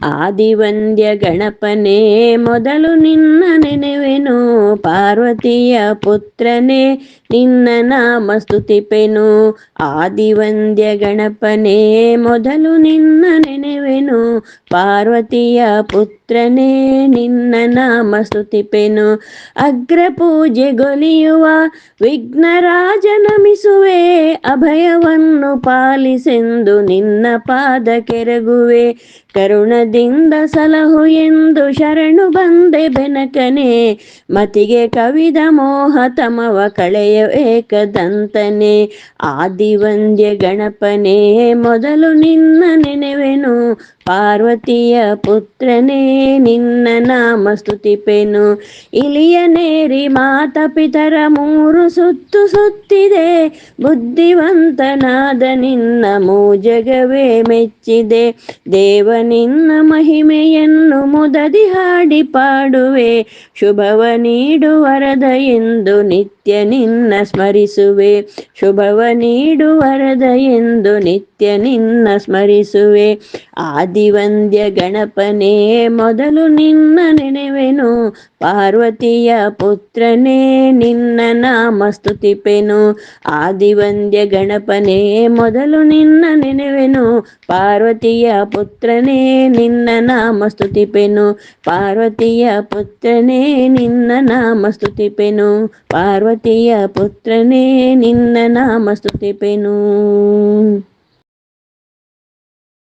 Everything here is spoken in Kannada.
ಆದಿವಂದ್ಯ ಗಣಪನೇ ಮೊದಲು ನಿನ್ನ ನೆನೆವೆನು ಪಾರ್ವತಿಯ ಪುತ್ರನೇ ನಿನ್ನ ನಾಮ ಸ್ತುತಿಪೆನು ಆದಿವಂದ್ಯ ಗಣಪನೇ, ಮೊದಲು ನಿನ್ನ ನೆನೆವೆನು. ಪಾರ್ವತಿಯ ಪುತ್ರನೇ, ನಿನ್ನ ನಾಮ ಸ್ತುತಿಪೆನು ಅಗ್ರ ಪೂಜೆಗೊಲಿಯುವ ವಿಘ್ನರಾಜ ನಮಿಸುವೆ. ಅಭಯವನ್ನು ಪಾಲಿಸೆಂದು ನಿನ್ನ ಪಾದ ಕೆರಗುವೆ. ಕರುಣದಿಂದ ಸಲಹು ಎಂದು ಶರಣು ಬಂದೆ ಬೆನಕನೆ. ಮತಿಗೆ ಕವಿದ ಮೋಹ ತಮವ ಕಳೆಯ ಏಕದಂತನೆ, ಆದಿವಂದ್ಯ ಗಣಪನೇ, ಮೊದಲು ನಿನ್ನ ನೆನೆವೆನು, ಪಾರ್ವತಿಯ ಪುತ್ರನೇ, ನಿನ್ನ ನಾಮ ಸ್ತುತಿಪೆನು. ಇಲಿಯನೇರಿ ಮಾತ ಪಿತರ ಮೂರು ಸುತ್ತು ಸುತ್ತಿದೆ, ಬುದ್ಧಿವಂತನಾದ ನಿನ್ನ ಮೂಜಗವೇ ಮೆಚ್ಚಿದೆ. ದೇವ ನಿನ್ನ ಮಹಿಮೆಯನ್ನು ಮುದದಿ ಹಾಡಿ ಪಾಡುವೆ. ಶುಭವ ನೀಡು ವರದ ಎಂದು ನಿತ್ಯ ನಿನ್ನ ಸ್ಮರಿಸುವೆ. ಶುಭವ ನೀಡು ವರದ ಎಂದು ನಿತ್ಯ ನಿನ್ನ ಸ್ಮರಿಸುವೆ. ಆದಿವಂದ್ಯ ಗಣಪನೇ, ಮೊದಲು ನಿನ್ನ ನೆನೆವೆನು. ಪಾರ್ವತಿಯ ಪುತ್ರನೇ, ನಿನ್ನ ನಾಮ ಸ್ತುತಿಪೆನು. ಆದಿವಂದ್ಯ ಗಣಪನೇ, ಮೊದಲು ನಿನ್ನ ನೆನೆವೆನು. ಪಾರ್ವತಿಯ ಪುತ್ರನೇ, ನಿನ್ನ ನಾಮ ಸ್ತುತಿಪೆನು ಪಾರ್ವತಿಯ ಪುತ್ರನೇ ನಿನ್ನ ನಾಮ ಸ್ತುತಿಪೆನು ಪಾರ್ವತಿಯ ಪುತ್ರನೇ ನಿನ್ನ ನಾಮ ಸ್ತುತಿಪೆನು